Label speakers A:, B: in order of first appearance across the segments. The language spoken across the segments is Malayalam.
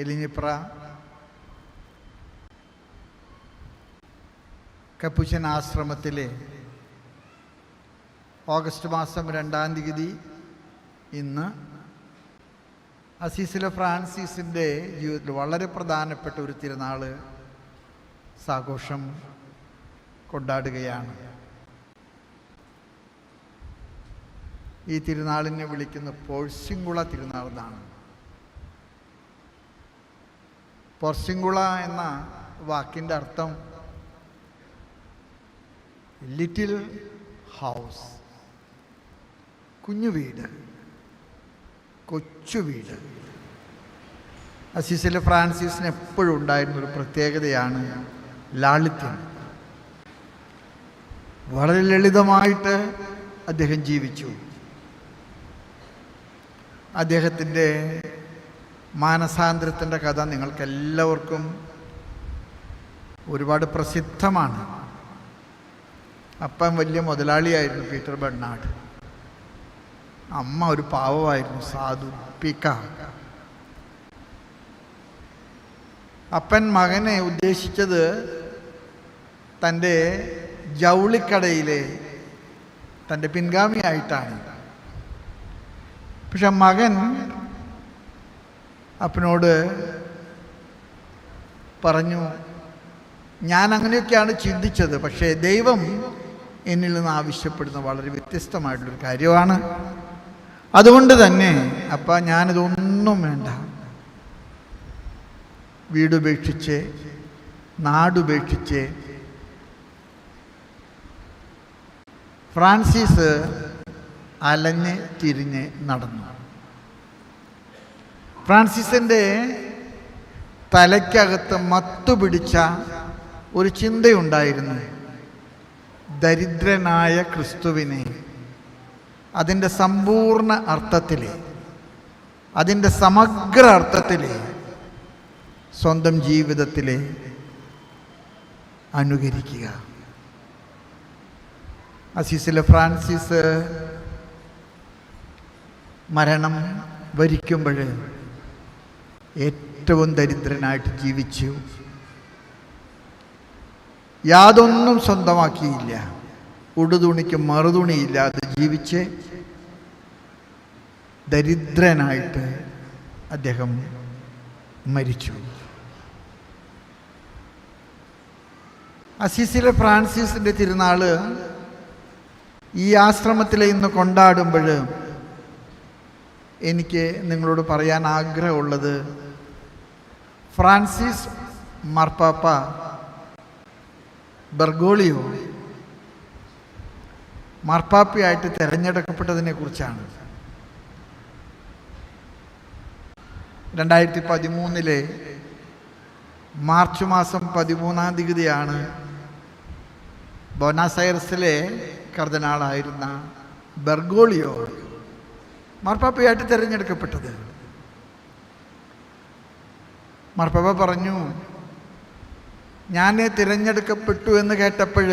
A: എലിഞ്ഞിപ്ര കപ്പുച്ചൻ ആശ്രമത്തിലെ ഓഗസ്റ്റ് മാസം രണ്ടാം തീയതി ഇന്ന് അസീസിലെ ഫ്രാൻസിസിന്റെ ജീവിതത്തിൽ വളരെ പ്രധാനപ്പെട്ട ഒരു തിരുനാൾ സാഘോഷം കൊണ്ടാടുകയാണ്. ഈ തിരുനാളിനെ വിളിക്കുന്ന പോഴ്സിങ്കുള തിരുനാൾ എന്നാണ്. പോർസിങ്കുള എന്ന വാക്കിന്റെ അർത്ഥം ലിറ്റിൽ ഹൗസ് കുഞ്ഞു വീട് കൊച്ചു വീട്. അസീസിലെ ഫ്രാൻസിസിന് എപ്പോഴും ഉണ്ടായിരുന്ന ഒരു പ്രത്യേകതയാണ് ലാളിത്യം. വളരെ ലളിതമായിട്ട് അദ്ദേഹം ജീവിച്ചു. അദ്ദേഹത്തിന്റെ മാനസാന്തരത്തിന്റെ കഥ നിങ്ങൾക്കെല്ലാവർക്കും ഒരുപാട് പ്രസിദ്ധമാണ്. അപ്പം വലിയ മുതലാളിയായിരുന്നു പീറ്റർ ബെർണാഡ്. അമ്മ ഒരു പാവമായിരുന്നു സാധു പിക്ക. അപ്പൻ മകനെ ഉദ്ദേശിച്ചത് തന്റെ ജൗളിക്കടയിലെ തന്റെ പിൻഗാമിയായിട്ടാണ്. പക്ഷെ മകൻ അപ്പനോട് പറഞ്ഞു ഞാൻ അങ്ങനെയൊക്കെയാണ് ചിന്തിച്ചത് പക്ഷേ ദൈവം എന്നിൽ നിന്ന് ആവശ്യപ്പെടുന്ന വളരെ വ്യത്യസ്തമായിട്ടുള്ളൊരു കാര്യമാണ്. അതുകൊണ്ട് തന്നെ അപ്പ ഞാനിതൊന്നും വേണ്ട. വീടുപേക്ഷിച്ച് നാടുപേക്ഷിച്ച് ഫ്രാൻസിസ് അലഞ്ഞ് തിരിഞ്ഞ് നടന്നു. ഫ്രാൻസിസിന്റെ തലയ്ക്കകത്ത് മത്തു പിടിച്ച ഒരു ചിന്തയുണ്ടായിരുന്നു. ദരിദ്രനായ ക്രിസ്തുവിനെ. അതിന്റെ സമ്പൂർണ അർത്ഥത്തിൽ അതിന്റെ സമഗ്ര അർത്ഥത്തിൽ സ്വന്തം ജീവിതത്തിൽ അനുകരിക്കുക. അസീസിലെ ഫ്രാൻസിസ് മരണം വരിക്കുമ്പോൾ ഏറ്റവും ദരിദ്രനായിട്ട് ജീവിച്ചു. യാതൊന്നും സ്വന്തമാക്കിയില്ല. ഉടുതുണിക്ക് മറുതുണിയില്ലാതെ ജീവിച്ച് ദരിദ്രനായിട്ട് അദ്ദേഹം മരിച്ചു. അസീസിലെ ഫ്രാൻസിസിന്റെ തിരുനാൾ ഈ ആശ്രമത്തിൽ ഇന്ന് കൊണ്ടാടുമ്പോൾ എനിക്ക് നിങ്ങളോട് പറയാൻ ആഗ്രഹമുള്ളത് ഫ്രാൻസിസ് മാർപ്പാപ്പ ബർഗോളിയോ മാർപ്പാപ്പയായിട്ട് തിരഞ്ഞെടുക്കപ്പെട്ടതിനെ കുറിച്ചാണ്. രണ്ടായിരത്തി പതിമൂന്നിലെ മാർച്ച് മാസം പതിമൂന്നാം തീയതിയാണ് ബൊനാസൈറസിലെ കർദനാളായിരുന്ന ബർഗോളിയോ മാർപ്പാപ്പയായിട്ട് തിരഞ്ഞെടുക്കപ്പെട്ടത്. മാർപ്പാപ്പ പറഞ്ഞു ഞാൻ തിരഞ്ഞെടുക്കപ്പെട്ടു എന്ന് കേട്ടപ്പോൾ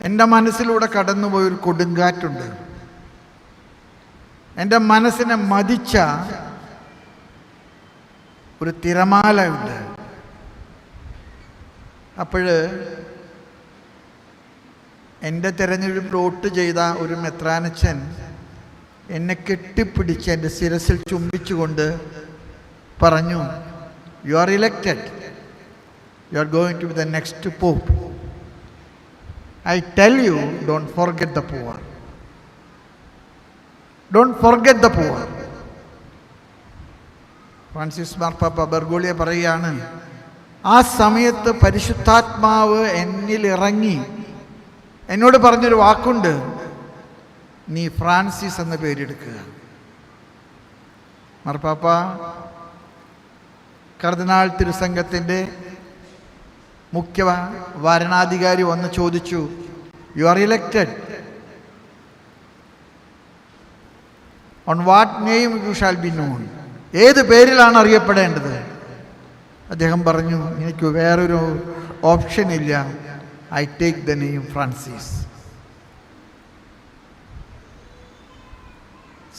A: എന്റെ മനസ്സിലൂടെ കടന്നുപോയൊരു കൊടുങ്കാറ്റുണ്ട്. എന്റെ മനസ്സിനെ മതിച്ച ഒരു തിരമാല ഉണ്ട് അപ്പോൾ എന്റെ തിരഞ്ഞെടുപ്പ് വോട്ട് ചെയ്ത ഒരു മെത്രാനച്ചൻ എന്നെ കെട്ടിപ്പിടിച്ച് എന്റെ ശിരസിൽ ചുംബിച്ചുകൊണ്ട് പറഞ്ഞു you are elected you are going to be the next pope I tell you don't forget the poor don't forget the poor Francis മാർപ്പാപ്പ ബർഗോളിയ പറയുകയാണ് ആ സമയത്ത് പരിശുദ്ധാത്മാവ് എന്നിൽ ഇറങ്ങി. എന്നോട് പറഞ്ഞൊരു വാക്കുണ്ട് നീ ഫ്രാൻസിസ് എന്ന പേരെടുക്കുക മാർപ്പാപ്പ കർദിനാൾ തിരുസംഘത്തിന്റെ മുഖ്യ വരണാധികാരി വന്ന് ചോദിച്ചു you are elected on what name you shall be known ഏത് പേരിലാണ് അറിയപ്പെടേണ്ടത്? അദ്ദേഹം പറഞ്ഞു എനിക്ക് വേറൊരു ഓപ്ഷൻ ഇല്ല. I take the name Francis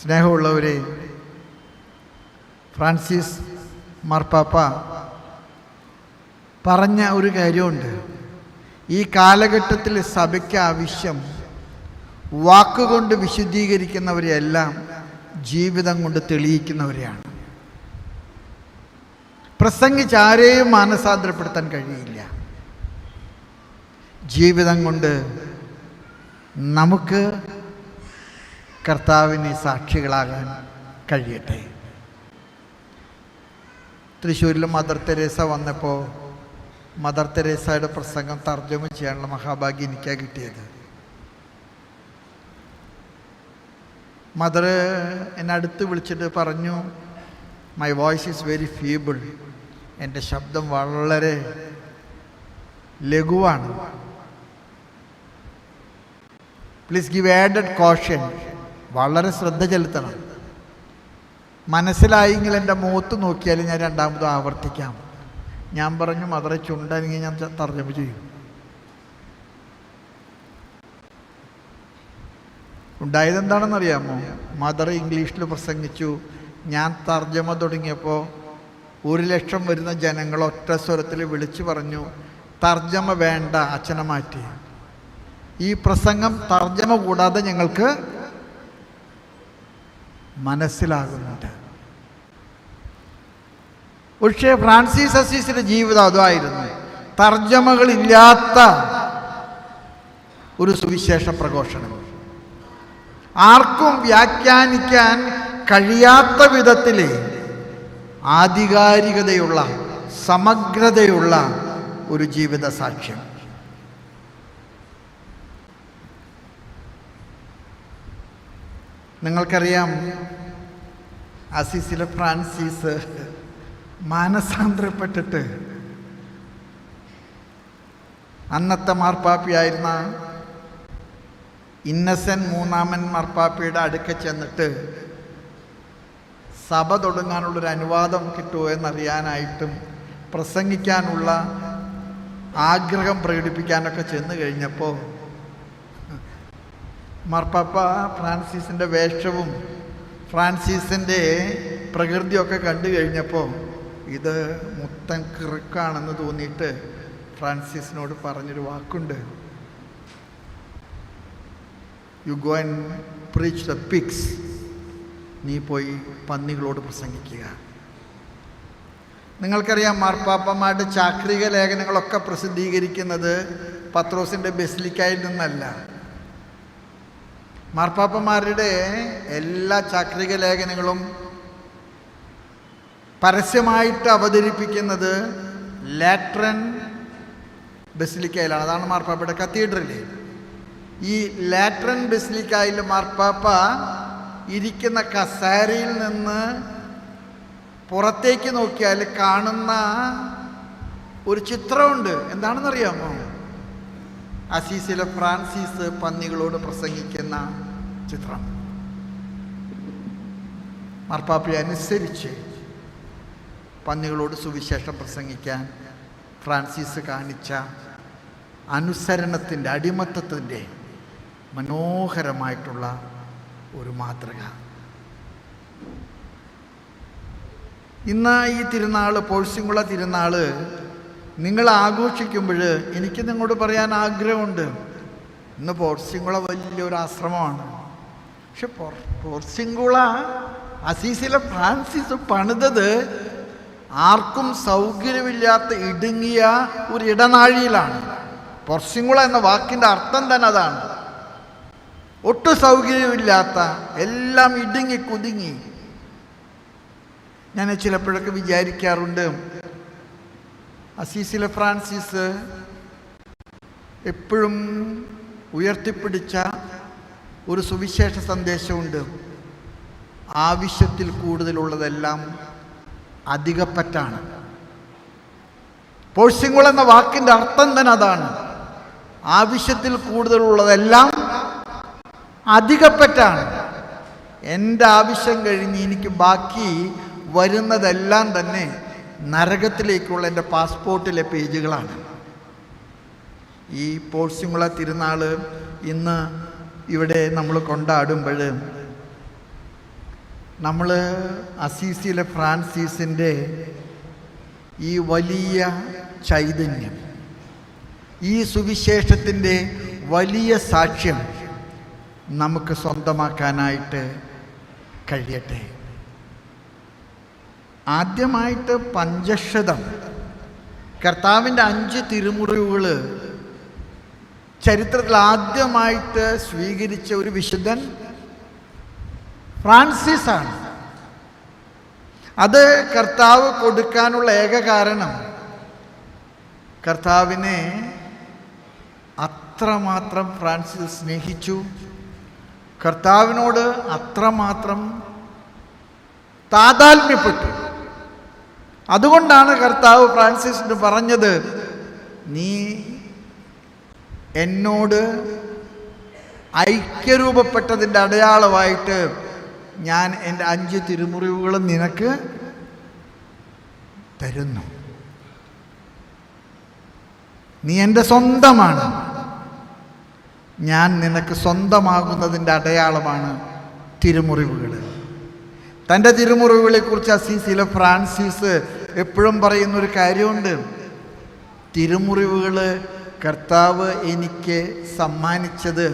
A: സ്നേഹമുള്ളവരെ ഫ്രാൻസിസ് മാർപ്പാപ്പ പറഞ്ഞ ഒരു കാര്യമുണ്ട്. ഈ കാലഘട്ടത്തിൽ സഭയ്ക്ക് ആവശ്യം വാക്കുകൊണ്ട് വിശുദ്ധീകരിക്കുന്നവരെയെല്ലാം ജീവിതം കൊണ്ട് തെളിയിക്കുന്നവരെയാണ്. പ്രസംഗിച്ച് ആരെയും മാനസാന്തരപ്പെടുത്താൻ കഴിയില്ല. ജീവിതം കൊണ്ട് നമുക്ക് കർത്താവിന് സാക്ഷികളാകാൻ കഴിയട്ടെ. തൃശ്ശൂരിൽ മദർ തെരേസ വന്നപ്പോൾ മദർ തെരേസയുടെ പ്രസംഗം തർജമ ചെയ്യാനുള്ള മഹാഭാഗ്യം എനിക്കാണ് കിട്ടിയത്. മദർ എന്നെ അടുത്ത് വിളിച്ചിട്ട് പറഞ്ഞു my voice is very feeble എന്റെ ശബ്ദം വളരെ ലഘുവാണ്. പ്ലീസ് ഗിവ് ആഡഡ് കോഷൻ വളരെ ശ്രദ്ധ ചെലുത്തണം. മനസ്സിലായെങ്കിൽ എന്റെ മൂത്ത് നോക്കിയാൽ ഞാൻ രണ്ടാമത് ആവർത്തിക്കാം. ഞാൻ പറഞ്ഞു മദറെ ചുണ്ടെങ്കിൽ ഞാൻ തർജമ ചെയ്യും. ഉണ്ടായത് എന്താണെന്നറിയാമോ? മദർ ഇംഗ്ലീഷിൽ പ്രസംഗിച്ചു ഞാൻ തർജമ തുടങ്ങിയപ്പോൾ ഒരു ലക്ഷം വരുന്ന ജനങ്ങൾ ഒറ്റ സ്വരത്തിൽ വിളിച്ചു പറഞ്ഞു തർജമ വേണ്ട അച്ഛനെ മാറ്റി. ഈ പ്രസംഗം തർജമ കൂടാതെ ഞങ്ങൾക്ക് മനസ്സിലാകുന്നുണ്ട്. പക്ഷേ ഫ്രാൻസിസ് അസീസിന്റെ ജീവിതം അതായിരുന്നു തർജമകളില്ലാത്ത ഒരു സുവിശേഷ പ്രഘോഷണം. ആർക്കും വ്യാഖ്യാനിക്കാൻ കഴിയാത്ത വിധത്തിലെ ആധികാരികതയുള്ള സമഗ്രതയുള്ള ഒരു ജീവിത സാക്ഷ്യം നിങ്ങൾക്കറിയാം അസീസിലെ ഫ്രാൻസിസ് മാനസാന്തരപ്പെട്ടിട്ട് അന്നത്തെ മാർപ്പാപ്പിയായിരുന്ന ഇന്നസെൻ മൂന്നാമൻ മാർപ്പാപ്പിയുടെ അടുക്ക ചെന്നിട്ട് സഭ തുടങ്ങാനുള്ളൊരു അനുവാദം കിട്ടുമോ എന്നറിയാനായിട്ടും പ്രസംഗിക്കാനുള്ള ആഗ്രഹം പ്രകടിപ്പിക്കാനൊക്കെ ചെന്ന് കഴിഞ്ഞപ്പോൾ മാർപ്പാപ്പ ഫ്രാൻസിസിന്റെ വേഷവും ഫ്രാൻസിസിന്റെ പ്രകൃതിയൊക്കെ കണ്ടു കഴിഞ്ഞപ്പോൾ ഇത് മുത്തൻ കിറുക്കാണെന്ന് തോന്നിയിട്ട് ഫ്രാൻസിസിനോട് പറഞ്ഞൊരു വാക്കുണ്ട്. You go and preach the pigs നീ പോയി പന്നികളോട് പ്രസംഗിക്കുക. നിങ്ങൾക്കറിയാം മാർപ്പാപ്പമാരുടെ ചാക്രിക ലേഖനങ്ങളൊക്കെ പ്രസിദ്ധീകരിക്കുന്നത് പത്രോസിന്റെ ബെസ്ലിക്കായിൽ നിന്നല്ല. മാർപ്പാപ്പമാരുടെ എല്ലാ ചാക്രിക ലേഖനങ്ങളും പരസ്യമായിട്ട് അവതരിപ്പിക്കുന്നത് ലാട്രൻ ബെസിലിക്കയിലാണ്. അതാണ് മാർപ്പാപ്പയുടെ കത്തീഡ്രൽ. ഈ ലാട്രൻ ബെസിലിക്കായിൽ മാർപ്പാപ്പ ഇരിക്കുന്ന കസാരയിൽ നിന്ന് പുറത്തേക്ക് നോക്കിയാൽ കാണുന്ന ഒരു ചിത്രമുണ്ട്. എന്താണെന്നറിയാമോ? അസീസിലെ ഫ്രാൻസിസ് പന്നികളോട് പ്രസംഗിക്കുന്ന ചിത്രം. മാർപ്പാപ്പയെ അനുസരിച്ച് പന്നികളോട് സുവിശേഷം പ്രസംഗിക്കാൻ ഫ്രാൻസിസ് കാണിച്ച അനുസരണത്തിന്റെ അടിമത്തത്തിന്റെ മനോഹരമായിട്ടുള്ള ഒരു മാതൃക. ഇന്ന് ഈ തിരുനാൾ പോഴ്സിങ്കുള തിരുനാൾ നിങ്ങൾ ആഘോഷിക്കുമ്പോൾ എനിക്ക് നിങ്ങളോട് പറയാൻ ആഗ്രഹമുണ്ട്. ഇന്ന് പോഴ്സിംഗുള വലിയൊരു ആശ്രമമാണ്. പക്ഷെ പോർസിങ്കുള അസീസിലെ ഫ്രാൻസിസ് പണിതത് ആർക്കും സൗകര്യമില്ലാത്ത ഇടുങ്ങിയ ഒരു ഇടനാഴിയിലാണ്. പൊർസിങ്കുള എന്ന വാക്കിന്റെ അർത്ഥം തന്നെ അതാണ്. ഒട്ടും സൗകര്യമില്ലാത്ത എല്ലാം ഇടുങ്ങി കുതുങ്ങി ഞാൻ ചിലപ്പോഴൊക്കെ വിചാരിക്കാറുണ്ട് അസീസിലെ ഫ്രാൻസിസ് എപ്പോഴും ഉയർത്തിപ്പിടിച്ച ഒരു സുവിശേഷ സന്ദേശമുണ്ട്. ആവശ്യത്തിൽ കൂടുതലുള്ളതെല്ലാം അധികപ്പറ്റാണ്. പോഴ്സിംഗുൾ എന്ന വാക്കിന്റെ അർത്ഥം തന്നെ അതാണ്. ആവശ്യത്തിൽ കൂടുതലുള്ളതെല്ലാം അധികപ്പറ്റാണ്. എന്റെ ആവശ്യം കഴിഞ്ഞ് എനിക്ക് ബാക്കി വരുന്നതെല്ലാം തന്നെ നരകത്തിലേക്കുള്ള എന്റെ പാസ്പോർട്ടിലെ പേജുകളാണ്. ഈ പോഴ്സിമുള തിരുനാൾ ഇന്ന് ഇവിടെ നമ്മൾ കൊണ്ടാടുമ്പോൾ നമ്മൾ അസീസിയിലെ ഫ്രാൻസീസിന്റെ ഈ വലിയ ചൈതന്യം ഈ സുവിശേഷത്തിന്റെ വലിയ സാക്ഷ്യം നമുക്ക് സ്വന്തമാക്കാനായിട്ട് കഴിയട്ടെ. ആദ്യമായിട്ട് പഞ്ചക്ഷതം കർത്താവിന്റെ അഞ്ച് തിരുമുറിവുകൾ ചരിത്രത്തിൽ ആദ്യമായിട്ട് സ്വീകരിച്ച ഒരു വിശുദ്ധൻ ഫ്രാൻസിസ് ആണ്. അത് കർത്താവ് കൊടുക്കാനുള്ള ഏക കാരണം കർത്താവിനെ അത്രമാത്രം ഫ്രാൻസിസ് സ്നേഹിച്ചു. കർത്താവിനോട് അത്രമാത്രം താതാത്മ്യപ്പെട്ടു. അതുകൊണ്ടാണ് കർത്താവ് ഫ്രാൻസിസിന് പറഞ്ഞത് നീ എന്നോട് ഐക്യരൂപപ്പെട്ടതിന്റെ അടയാളമായിട്ട് ഞാൻ എന്റെ അഞ്ച് തിരുമുറിവുകളും നിനക്ക് തരുന്നു. നീ എന്റെ സ്വന്തമാണ്. ഞാൻ നിനക്ക് സ്വന്തമാകുന്നതിന്റെ അടയാളമാണ് തിരുമുറിവുകൾ. തന്റെ തിരുമുറിവുകളെക്കുറിച്ച് അസീസിലെ ഫ്രാൻസിസ് എപ്പോഴും പറയുന്നൊരു കാര്യമുണ്ട്. തിരുമുറിവുകൾ കർത്താവ് എനിക്ക് സമ്മാനിച്ചത്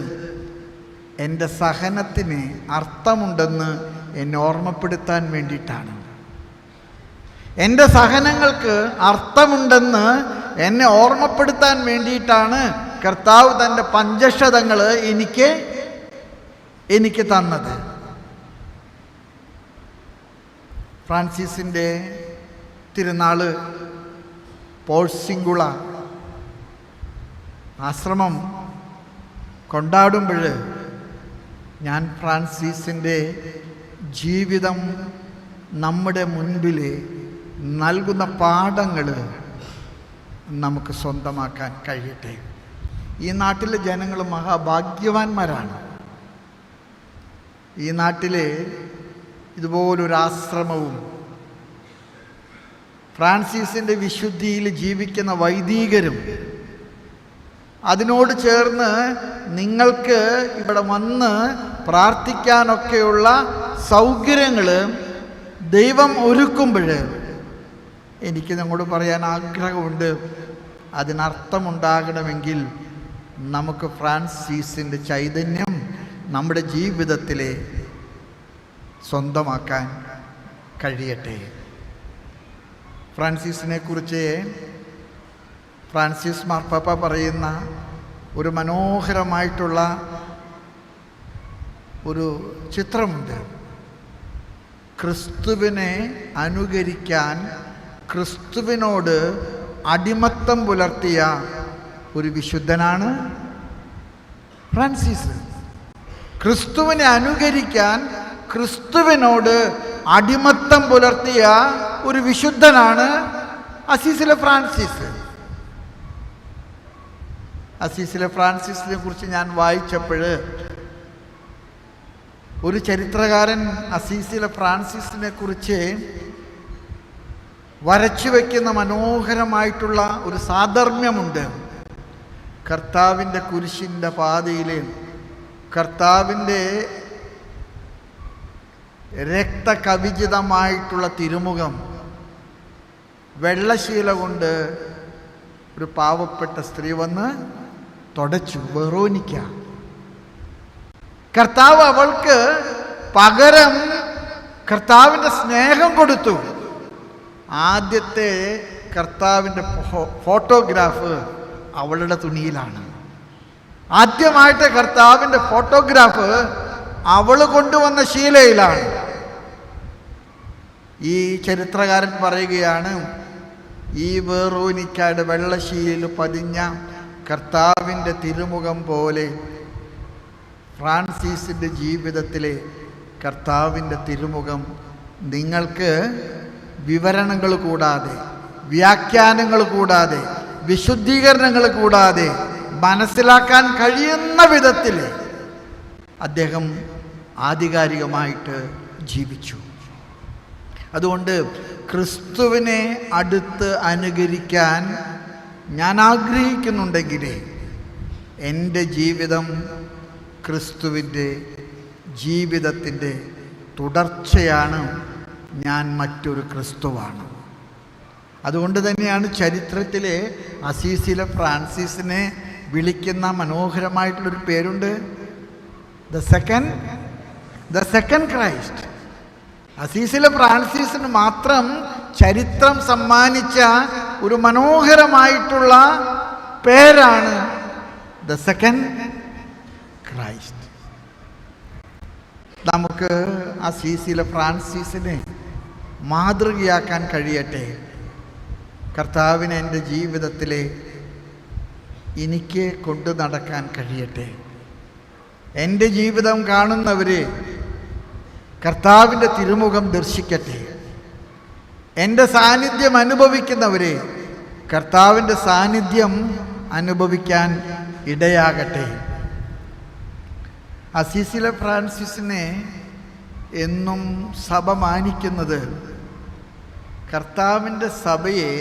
A: എന്റെ സഹനത്തിന് അർത്ഥമുണ്ടെന്ന് എന്നെ ഓർമ്മപ്പെടുത്താൻ വേണ്ടിയിട്ടാണ്. എന്റെ സഹനങ്ങൾക്ക് അർത്ഥമുണ്ടെന്ന് എന്നെ ഓർമ്മപ്പെടുത്താൻ വേണ്ടിയിട്ടാണ് കർത്താവ് തന്റെ പഞ്ചക്ഷതങ്ങൾ എനിക്ക് എനിക്ക് തന്നത്. ഫ്രാൻസിസിന്റെ തിരുനാൾ പോഴ്സിംഗുള ആശ്രമം കൊണ്ടാടുമ്പോൾ ഞാൻ ഫ്രാൻസിസിന്റെ ജീവിതം നമ്മുടെ മുൻപിൽ നൽകുന്ന പാഠങ്ങൾ നമുക്ക് സ്വന്തമാക്കാൻ കഴിയട്ടെ. ഈ നാട്ടിലെ ജനങ്ങൾ മഹാഭാഗ്യവാന്മാരാണ്. ഈ നാട്ടിലെ ഇതുപോലൊരാശ്രമവും ഫ്രാൻസിസിന്റെ വിശുദ്ധിയിൽ ജീവിക്കുന്ന വൈദികരും അതിനോട് ചേർന്ന് നിങ്ങൾക്ക് ഇവിടെ വന്ന് പ്രാർത്ഥിക്കാനൊക്കെയുള്ള സൗകര്യങ്ങൾ ദൈവം ഒരുക്കുമ്പോൾ എനിക്ക് നിങ്ങളോട് പറയാൻ ആഗ്രഹമുണ്ട്. അതിനർത്ഥമുണ്ടാകണമെങ്കിൽ നമുക്ക് ഫ്രാൻസീസിന്റെ ചൈതന്യം നമ്മുടെ ജീവിതത്തിലെ സ്വന്തമാക്കാൻ കഴിയട്ടെ. ഫ്രാൻസിസിനെ കുറിച്ച് ഫ്രാൻസിസ് മാർപ്പാപ്പ പറയുന്ന ഒരു മനോഹരമായിട്ടുള്ള ഒരു ചിത്രമുണ്ട്. ക്രിസ്തുവിനെ അനുകരിക്കാൻ ക്രിസ്തുവിനോട് അടിമത്തം പുലർത്തിയ ഒരു വിശുദ്ധനാണ് ഫ്രാൻസിസ്. ക്രിസ്തുവിനെ അനുകരിക്കാൻ ക്രിസ്തുവിനോട് അടിമത്തം പുലർത്തിയ ഒരു വിശുദ്ധനാണ് അസീസിലെ ഫ്രാൻസിസ്. അസീസിലെ ഫ്രാൻസിസിനെ കുറിച്ച് ഞാൻ വായിച്ചപ്പോൾ ഒരു ചരിത്രകാരൻ അസീസിലെ ഫ്രാൻസിസിനെ കുറിച്ച് വരച്ചു വയ്ക്കുന്ന മനോഹരമായിട്ടുള്ള ഒരു സാധർമ്യമുണ്ട് കർത്താവിന്റെ കുരിശിന്റെ പാതയിൽ കർത്താവിന്റെ രക്തകവിചിതമായിട്ടുള്ള തിരുമുഖം വെള്ളശീല കൊണ്ട് ഒരു പാവപ്പെട്ട സ്ത്രീ വന്ന് തുടച്ചു വെറോനിക്ക. കർത്താവ് അവൾക്ക് പകരം കർത്താവിന്റെ സ്നേഹം കൊടുത്തു. ആദ്യത്തെ കർത്താവിന്റെ ഫോട്ടോഗ്രാഫ് അവളുടെ തുണിയിലാണ്. ആദ്യമായിട്ട് കർത്താവിന്റെ ഫോട്ടോഗ്രാഫ് അവൾ കൊണ്ടുവന്ന ശീലയിലാണ്. ഈ ചരിത്രകാരൻ പറയുകയാണ് ഈ വേറൂനിക്കാട് വെള്ളശീലിൽ പതിഞ്ഞ കർത്താവിന്റെ തിരുമുഖം പോലെ ഫ്രാൻസിസിന്റെ ജീവിതത്തിലെ കർത്താവിന്റെ തിരുമുഖം നിങ്ങൾക്ക് വിവരണങ്ങൾ കൂടാതെ വ്യാഖ്യാനങ്ങൾ കൂടാതെ വിശുദ്ധീകരണങ്ങൾ കൂടാതെ മനസ്സിലാക്കാൻ കഴിയുന്ന വിധത്തിൽ അദ്ദേഹം ആധികാരികമായിട്ട് ജീവിച്ചു. അതുകൊണ്ട് ക്രിസ്തുവിനെ അടുത്ത് അനുകരിക്കാൻ ഞാൻ ആഗ്രഹിക്കുന്നുണ്ടെങ്കിൽ എന്റെ ജീവിതം ക്രിസ്തുവിന്റെ ജീവിതത്തിന്റെ തുടർച്ചയാണ് ഞാൻ മറ്റൊരു ക്രിസ്തുവാണ്. അതുകൊണ്ട് തന്നെയാണ് ചരിത്രത്തിലെ അസീസിലെ ഫ്രാൻസിസിനെ വിളിക്കുന്ന മനോഹരമായിട്ടുള്ളൊരു പേരുണ്ട്. The second the second Christ അസീസിലെ ഫ്രാൻസിസിന് മാത്രം ചരിത്രം സമ്മാനിച്ച ഒരു മനോഹരമായിട്ടുള്ള പേരാണ് ദ സെക്കൻഡ് ക്രൈസ്റ്റ്. നമുക്ക് ആ സീസിലെ ഫ്രാൻസിസിനെ മാതൃകയാക്കാൻ കഴിയട്ടെ. കർത്താവിനെ എന്റെ ജീവിതത്തിലെ എനിക്ക് കൊണ്ടു നടക്കാൻ കഴിയട്ടെ. എന്റെ ജീവിതം കാണുന്നവരെ കർത്താവിന്റെ തിരുമുഖം ദർശിക്കട്ടെ. എന്റെ സാന്നിധ്യം അനുഭവിക്കുന്നവരെ കർത്താവിന്റെ സാന്നിധ്യം അനുഭവിക്കാൻ ഇടയാകട്ടെ. അസീസിലെ ഫ്രാൻസിസിനെ എന്നും സഭ മാനിക്കുന്നത് കർത്താവിന്റെ സഭയെ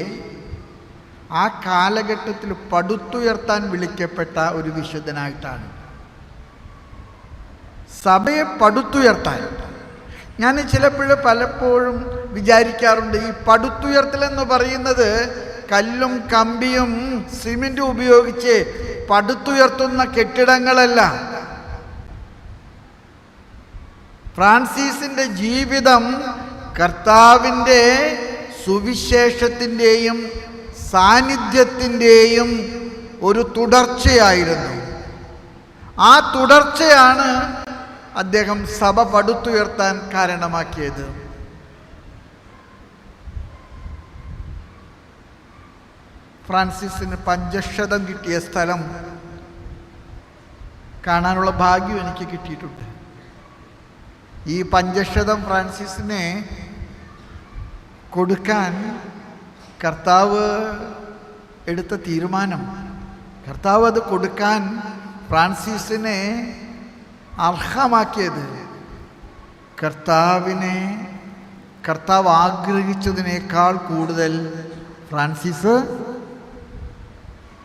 A: ആ കാലഘട്ടത്തിൽ പടുത്തുയർത്താൻ വിളിക്കപ്പെട്ട ഒരു വിശുദ്ധനായിട്ടാണ്. സഭയെ പടുത്തുയർത്താൻ. ഞാൻ ചിലപ്പോഴും പലപ്പോഴും വിചാരിക്കാറുണ്ട്. ഈ പടുത്തുയർത്തൽ എന്ന് പറയുന്നത് കല്ലും കമ്പിയും സിമെന്റും ഉപയോഗിച്ച് പടുത്തുയർത്തുന്ന കെട്ടിടങ്ങളല്ല. ഫ്രാൻസിസിന്റെ ജീവിതം കർത്താവിന്റെ സുവിശേഷത്തിന്റെയും സാന്നിധ്യത്തിന്റെയും ഒരു തുടർച്ചയായിരുന്നു. ആ തുടർച്ചയാണ് അദ്ദേഹം സഭ പടുത്തുയർത്താൻ കാരണമാക്കിയത്. ഫ്രാൻസിസിന് പഞ്ചക്ഷതം കിട്ടിയ സ്ഥലം കാണാനുള്ള ഭാഗ്യം എനിക്ക് കിട്ടിയിട്ടുണ്ട്. ഈ പഞ്ചക്ഷതം ഫ്രാൻസിസിനെ കൊടുക്കാൻ കർത്താവ് എടുത്ത തീരുമാനം. കർത്താവ് അത് കൊടുക്കാൻ ഫ്രാൻസിസിനെ അർഹമാക്കിയത് കർത്താവിനെ കർത്താവ് ആഗ്രഹിച്ചതിനേക്കാൾ കൂടുതൽ ഫ്രാൻസിസ്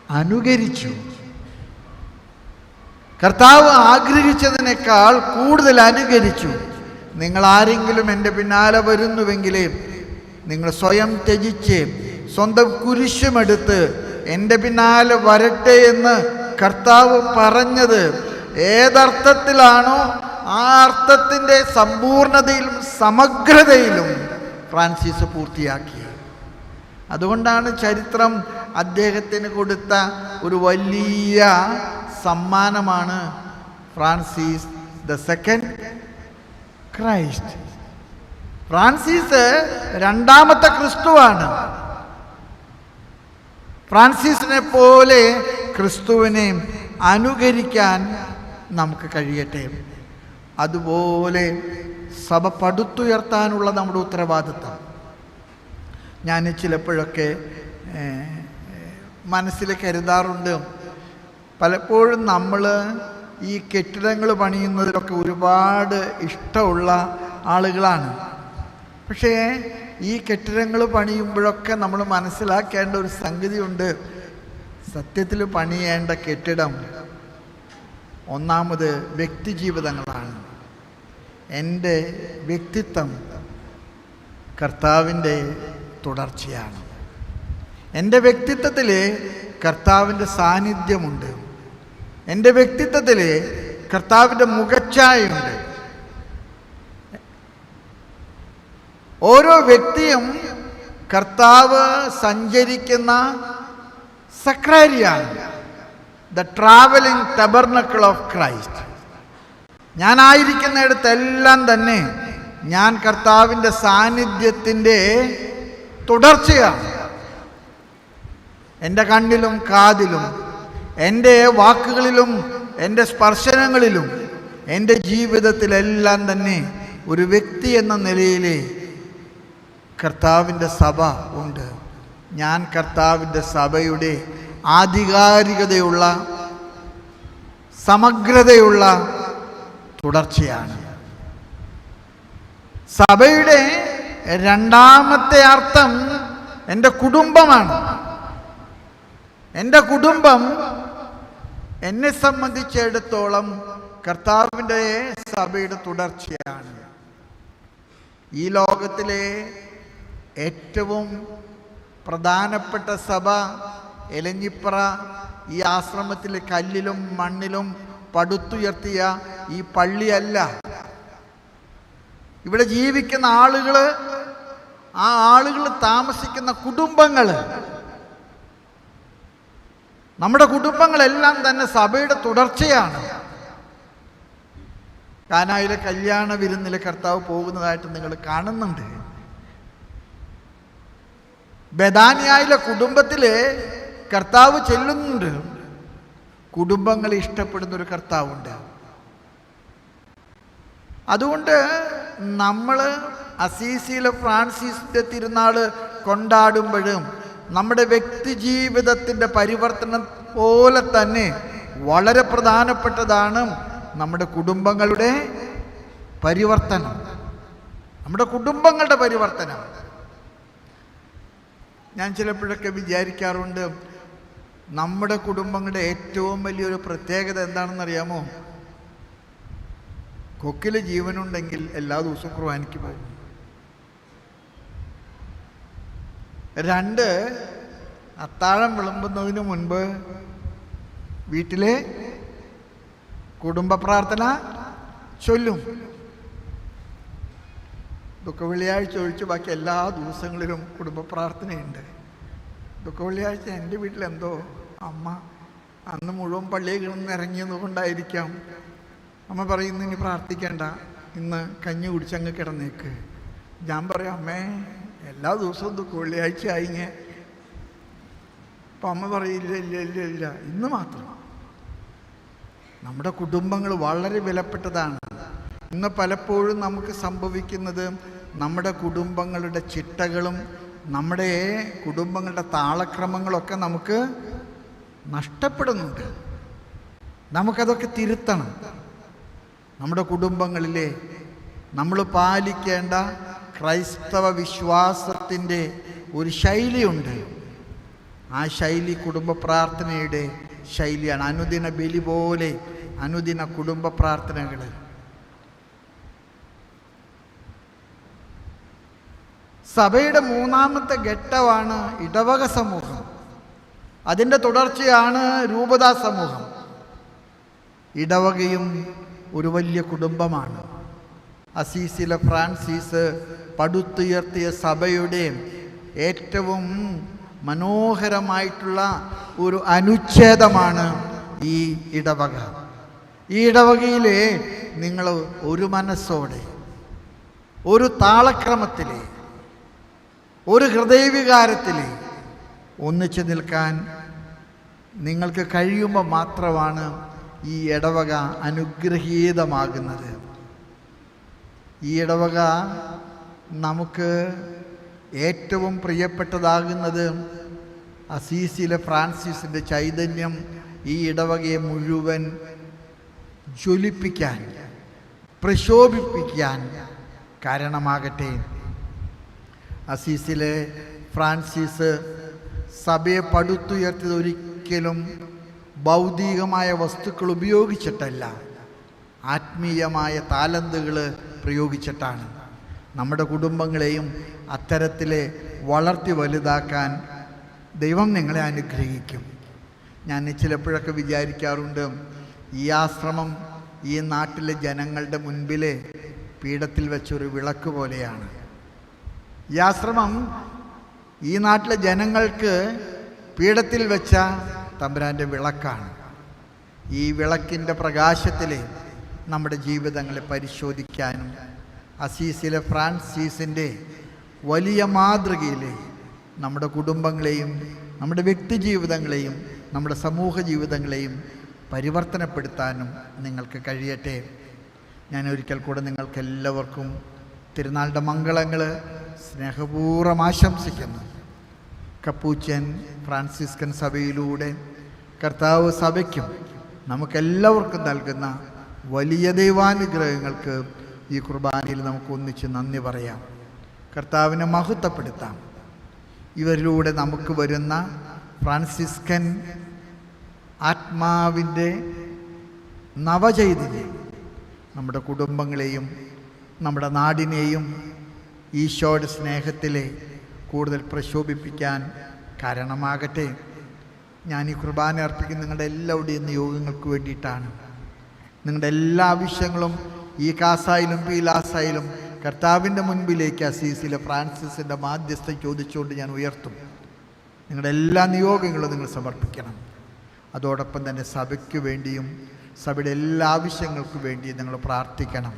A: അനുകരിച്ചു. കർത്താവ് ആഗ്രഹിച്ചതിനേക്കാൾ കൂടുതൽ അനുകരിച്ചു. നിങ്ങൾ ആരെങ്കിലും എന്റെ പിന്നാലെ വരുന്നുവെങ്കിലേ നിങ്ങൾ സ്വയം ത്യജിച്ച് സ്വന്തം കുരിശുമെടുത്ത് എന്റെ പിന്നാലെ വരട്ടെ എന്ന് കർത്താവ് പറഞ്ഞത് ഏതർത്ഥത്തിലാണോ? ആ അർത്ഥത്തിന്റെ സമ്പൂർണതയിലും സമഗ്രതയിലും ഫ്രാൻസിസ് പൂർത്തിയാക്കി. അതുകൊണ്ടാണ് ചരിത്രം അദ്ദേഹത്തിന് കൊടുത്ത ഒരു വലിയ സമ്മാനമാണ് Francis the second Christ. Francis രണ്ടാമത്തെ ക്രിസ്തുവാണ്. ഫ്രാൻസിസിനെ പോലെ ക്രിസ്തുവിനെ അനുകരിക്കാൻ നമുക്ക് കഴിയട്ടെ. അതുപോലെ സഭ പടുത്തുയർത്താനുള്ള നമ്മുടെ ഉത്തരവാദിത്തം. ഞാൻ ചിലപ്പോഴൊക്കെ മനസ്സിൽ കരുതാറുണ്ട്. പലപ്പോഴും നമ്മൾ ഈ കെട്ടിടങ്ങൾ പണിയുന്നതിലൊക്കെ ഒരുപാട് ഇഷ്ടമുള്ള ആളുകളാണ്. പക്ഷേ ഈ കെട്ടിടങ്ങൾ പണിയുമ്പോഴൊക്കെ നമ്മൾ മനസ്സിലാക്കേണ്ട ഒരു സംഗതിയുണ്ട്. സത്യത്തിൽ പണിയേണ്ട കെട്ടിടം ഒന്നാമത് വ്യക്തിജീവിതങ്ങളാണ് എന്റെ വ്യക്തിത്വം കർത്താവിന്റെ തുടർച്ചയാണ്. എന്റെ വ്യക്തിത്വത്തിൽ കർത്താവിന്റെ സാന്നിധ്യമുണ്ട്. എന്റെ വ്യക്തിത്വത്തിൽ കർത്താവിന്റെ മുഖച്ഛായയുണ്ട്. ഓരോ വ്യക്തിയും കർത്താവ് സഞ്ചരിക്കുന്ന സക്രാരിയാണ്. The travelling tabernacle of Christ ഞാനായിരിക്കുന്നിടത്തെല്ലാം തന്നെ ഞാൻ കർത്താവിന്റെ സാന്നിധ്യത്തിന്റെ തുടർച്ചയാണ്. എന്റെ കണ്ണിലും കാതിലും എന്റെ വാക്കുകളിലും എന്റെ സ്പർശനങ്ങളിലും എന്റെ ജീവിതത്തിലെല്ലാം തന്നെ ഒരു വ്യക്തി എന്ന നിലയിൽ കർത്താവിന്റെ സഭ ഉണ്ട്. ഞാൻ കർത്താവിന്റെ സഭയുടെ ആധികാരികതയുള്ള സമഗ്രതയുള്ള തുടർച്ചയാണ്. സഭയുടെ രണ്ടാമത്തെ അർത്ഥം എന്റെ കുടുംബമാണ്. എന്റെ കുടുംബം എന്നെ സംബന്ധിച്ചിടത്തോളം കർത്താവിന്റെ സഭയുടെ തുടർച്ചയാണ്. ഈ ലോകത്തിലെ ഏറ്റവും പ്രധാനപ്പെട്ട സഭ എലഞ്ഞിപ്പറ ഈ ആശ്രമത്തിലെ കല്ലിലും മണ്ണിലും പടുത്തുയർത്തിയ ഈ പള്ളിയല്ല. ഇവിടെ ജീവിക്കുന്ന ആളുകൾ ആ ആളുകൾ താമസിക്കുന്ന കുടുംബങ്ങൾ നമ്മുടെ കുടുംബങ്ങളെല്ലാം തന്നെ സഭയുടെ തുടർച്ചയാണ്. കാനായിലെ കല്യാണ വിരുന്നിലെ കർത്താവ് പോകുന്നതായിട്ട് നിങ്ങൾ കാണുന്നുണ്ട്. ബദാനിയായിലെ കുടുംബത്തിൽ കർത്താവ് ചെല്ലുന്നുണ്ട്. കുടുംബങ്ങൾ ഇഷ്ടപ്പെടുന്ന ഒരു കർത്താവുണ്ട്. അതുകൊണ്ട് നമ്മൾ അസീസിയിലെ ഫ്രാൻസിസിന്റെ തിരുനാൾ കൊണ്ടാടുമ്പോഴും നമ്മുടെ വ്യക്തി ജീവിതത്തിന്റെ പരിവർത്തനം പോലെ തന്നെ വളരെ പ്രധാനപ്പെട്ടതാണ് നമ്മുടെ കുടുംബങ്ങളുടെ പരിവർത്തനം. നമ്മുടെ കുടുംബങ്ങളുടെ പരിവർത്തനം. ഞാൻ ചിലപ്പോഴൊക്കെ വിചാരിക്കാറുണ്ട് നമ്മുടെ കുടുംബങ്ങളുടെ ഏറ്റവും വലിയൊരു പ്രത്യേകത എന്താണെന്നറിയാമോ? കൊക്കിൽ ജീവനുണ്ടെങ്കിൽ എല്ലാ ദിവസവും കുർബാനയ്ക്ക് പോകും. രണ്ട് അത്താഴം വിളമ്പുന്നതിന് മുൻപ് വീട്ടിലെ കുടുംബ പ്രാർത്ഥന ചൊല്ലും. ദുഃഖ വെള്ളിയാഴ്ച ഒഴിച്ച് ബാക്കി എല്ലാ ദിവസങ്ങളിലും കുടുംബ പ്രാർത്ഥനയുണ്ട്. ദുഃഖ വെള്ളിയാഴ്ച എന്റെ വീട്ടിലെന്തോ അമ്മ അന്ന് മുഴുവൻ പള്ളിയിൽ കിടന്ന് ഇറങ്ങിയത് കൊണ്ടായിരിക്കാം. അമ്മ പറയുന്നു ഇനി പ്രാർത്ഥിക്കേണ്ട. ഇന്ന് കഞ്ഞി കുടിച്ചങ്ങ് കിടന്നേക്ക്. ഞാൻ പറയാം അമ്മേ എല്ലാ ദിവസവും ദുഃഖം വെള്ളിയാഴ്ച ആയിങ്ങ. അപ്പം അമ്മ പറയില്ല ഇല്ല ഇല്ല ഇല്ല. ഇന്ന് മാത്രം. നമ്മുടെ കുടുംബങ്ങൾ വളരെ വിലപ്പെട്ടതാണ്. ഇന്ന് പലപ്പോഴും നമുക്ക് സംഭവിക്കുന്നത് നമ്മുടെ കുടുംബങ്ങളുടെ ചിട്ടകളും നമ്മുടെ കുടുംബങ്ങളുടെ താളക്രമങ്ങളൊക്കെ നമുക്ക് നഷ്ടപ്പെടുന്നുണ്ട്. നമുക്കതൊക്കെ തിരുത്തണം. നമ്മുടെ കുടുംബങ്ങളിലെ നമ്മൾ പാലിക്കേണ്ട ക്രൈസ്തവ വിശ്വാസത്തിന്റെ ഒരു ശൈലിയുണ്ട്. ആ ശൈലി കുടുംബ പ്രാർത്ഥനയുടെ ശൈലിയാണ്. അനുദിന ബലി പോലെ അനുദിന കുടുംബ പ്രാർത്ഥനകൾ. സഭയുടെ മൂന്നാമത്തെ ഘട്ടമാണ് ഇടവക സമൂഹം. അതിന്റെ തുടർച്ചയാണ് രൂപതാ സമൂഹം. ഇടവകയും ഒരു വലിയ കുടുംബമാണ്. അസീസിലെ ഫ്രാൻസിസ് പടുത്തുയർത്തിയ സഭയുടെ ഏറ്റവും മനോഹരമായിട്ടുള്ള ഒരു അനുച്ഛേദമാണ് ഈ ഇടവക. ഈ ഇടവകയിലെ നിങ്ങൾ ഒരു മനസ്സോടെ ഒരു താളക്രമത്തിൽ ഒരു ഹൃദയവികാരത്തിൽ ഒന്നിച്ചു നിൽക്കാൻ നിങ്ങൾക്ക് കഴിയുമ്പോൾ മാത്രമാണ് ഈ ഇടവക അനുഗ്രഹീതമാകുന്നത്. ഈ ഇടവക നമുക്ക് ഏറ്റവും പ്രിയപ്പെട്ടതാകുന്നത് അസീസിലെ ഫ്രാൻസിസിന്റെ ചൈതന്യം ഈ ഇടവകയെ മുഴുവൻ ജ്വലിപ്പിക്കാൻ പ്രശോഭിപ്പിക്കാൻ കാരണമാകട്ടെ. അസീസിലെ ഫ്രാൻസിസ് സഭയെ പടുത്തുയർത്തിയത് ഒരിക്കലും ഭൗതികമായ വസ്തുക്കൾ ഉപയോഗിച്ചിട്ടല്ല. ആത്മീയമായ താലന്തുകൾ പ്രയോഗിച്ചിട്ടാണ്. നമ്മുടെ കുടുംബങ്ങളെയും അത്തരത്തിലെ വളർത്തി വലുതാക്കാൻ ദൈവം നിങ്ങളെ അനുഗ്രഹിക്കും. ഞാൻ ചിലപ്പോഴൊക്കെ വിചാരിക്കാറുണ്ട് ഈ ആശ്രമം ഈ നാട്ടിലെ ജനങ്ങളുടെ മുൻപിലെ പീഠത്തിൽ വെച്ചൊരു വിളക്ക് പോലെയാണ്. ഈ ആശ്രമം ഈ നാട്ടിലെ ജനങ്ങൾക്ക് പീഠത്തിൽ വെച്ച തമ്പുരാന്റെ വിളക്കാണ്. ഈ വിളക്കിന്റെ പ്രകാശത്തിൽ നമ്മുടെ ജീവിതങ്ങളെ പരിശോധിക്കാനും അസീസിലെ ഫ്രാൻസീസിന്റെ വലിയ മാതൃകയിൽ നമ്മുടെ കുടുംബങ്ങളെയും നമ്മുടെ വ്യക്തി ജീവിതങ്ങളെയും നമ്മുടെ സമൂഹ ജീവിതങ്ങളെയും പരിവർത്തനപ്പെടുത്താനും നിങ്ങൾക്ക് കഴിയട്ടെ. ഞാൻ ഒരിക്കൽ കൂടെ നിങ്ങൾക്ക് എല്ലാവർക്കും തിരുനാളിന്റെ മംഗളങ്ങൾ സ്നേഹപൂർവം ആശംസിക്കുന്നു. കപ്പൂച്ചൻ ഫ്രാൻസിസ്കൻ സഭയിലൂടെ കർത്താവ് സഭയ്ക്കും നമുക്കെല്ലാവർക്കും നൽകുന്ന വലിയ ദൈവാനുഗ്രഹങ്ങൾക്ക് ഈ കുർബാനയിൽ നമുക്ക് ഒന്നിച്ച് നന്ദി പറയാം. കർത്താവിനെ മഹത്വപ്പെടുത്താം. ഇവരിലൂടെ നമുക്ക് വരുന്ന ഫ്രാൻസിസ്കൻ ആത്മാവിന്റെ നവചൈതന്യം നമ്മുടെ കുടുംബങ്ങളെയും നമ്മുടെ നാടിനെയും ഈശോയുടെ സ്നേഹത്തിലെ കൂടുതൽ പ്രശോഭിപ്പിക്കാൻ കാരണമാകട്ടെ. ഞാൻ ഈ കുർബാന അർപ്പിക്കുന്ന നിങ്ങളുടെ എല്ലാവരുടെയും നിയോഗങ്ങൾക്ക് വേണ്ടിയിട്ടാണ്. നിങ്ങളുടെ എല്ലാ ആവശ്യങ്ങളും ഈ കാസായാലും പീലാസായാലും കർത്താവിന്റെ മുൻപിലേക്ക് അസീസിലെ ഫ്രാൻസിസിന്റെ മാധ്യസ്ഥ ചോദിച്ചുകൊണ്ട് ഞാൻ ഉയർത്തും. നിങ്ങളുടെ എല്ലാ നിയോഗങ്ങളും നിങ്ങൾ സമർപ്പിക്കണം. അതോടൊപ്പം തന്നെ സഭയ്ക്ക് വേണ്ടിയും സഭയുടെ എല്ലാ ആവശ്യങ്ങൾക്കും വേണ്ടിയും നിങ്ങൾ പ്രാർത്ഥിക്കണം.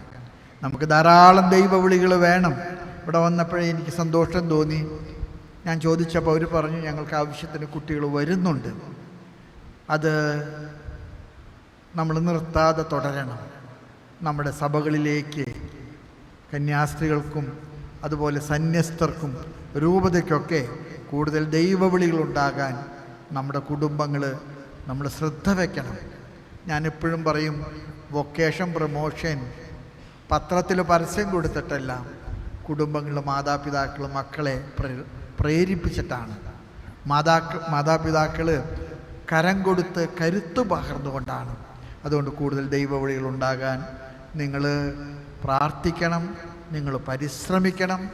A: നമുക്ക് ധാരാളം ദൈവവിളികൾ വേണം. ഇവിടെ വന്നപ്പോഴേ എനിക്ക് സന്തോഷം തോന്നി. ഞാൻ ചോദിച്ചപ്പോൾ അവർ പറഞ്ഞു ഞങ്ങൾക്ക് ആവശ്യത്തിന് കുട്ടികൾ വരുന്നുണ്ട്. അത് നമ്മൾ നിർത്താതെ തുടരണം. നമ്മുടെ സഭകളിലേക്ക് കന്യാസ്ത്രീകൾക്കും അതുപോലെ സന്യസ്തർക്കും രൂപതയ്ക്കൊക്കെ കൂടുതൽ ദൈവവിളികൾ ദൈവവിളികളുണ്ടാകാൻ നമ്മുടെ കുടുംബങ്ങൾ നമ്മൾ ശ്രദ്ധ വയ്ക്കണം ഞാനെപ്പോഴും പറയും വൊക്കേഷൻ പ്രമോഷൻ പത്രത്തിൽ പരസ്യം കൊടുത്തിട്ടല്ല കുടുംബങ്ങൾ മാതാപിതാക്കൾ മക്കളെ പ്രേരിപ്പിച്ചിട്ടാണ്. മാതാക്കൾ മാതാപിതാക്കൾ കരം കൊടുത്ത് കരുത്ത് പകർന്നുകൊണ്ടാണ്. അതുകൊണ്ട് കൂടുതൽ ദൈവവഴികൾ ഉണ്ടാകാൻ നിങ്ങൾ പ്രാർത്ഥിക്കണം നിങ്ങൾ പരിശ്രമിക്കണം.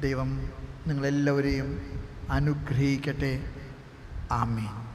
A: ദൈവം നിങ്ങളെല്ലാവരെയും അനുഗ്രഹിക്കട്ടെ. ആമീൻ.